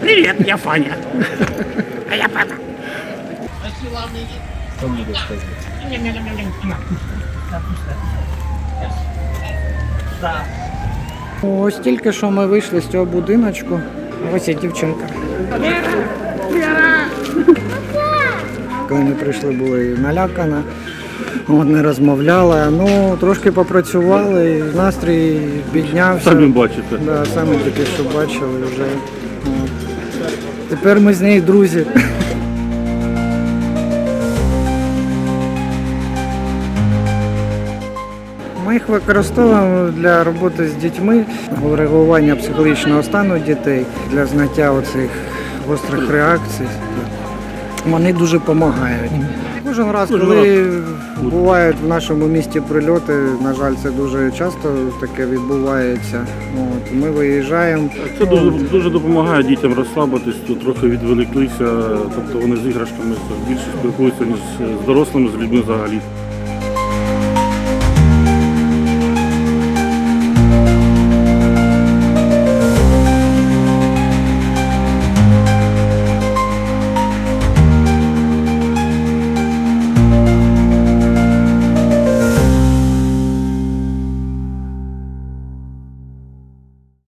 Привет, я Фаня. А я папа. Ось тільки що ми вийшли з цього будиночку. Ось і дівчинка. Коли ми прийшли, були налякана, от, не розмовляла. Ну, трошки попрацювали, настрій піднявся. Самі бачите. Да, саме таке, що бачили вже. Тепер ми з нею друзі. Ми їх використовуємо для роботи з дітьми, регулювання психологічного стану дітей, для зняття оцих гострих реакцій. Вони дуже допомагають. Кожен раз, коли бувають в нашому місті прильоти, на жаль, це дуже часто таке відбувається. От, ми виїжджаємо. Це дуже, дуже допомагає дітям розслабитись, тут трохи відволіклися, тобто вони з іграшками більше спілкуються, ніж з дорослими, з людьми взагалі.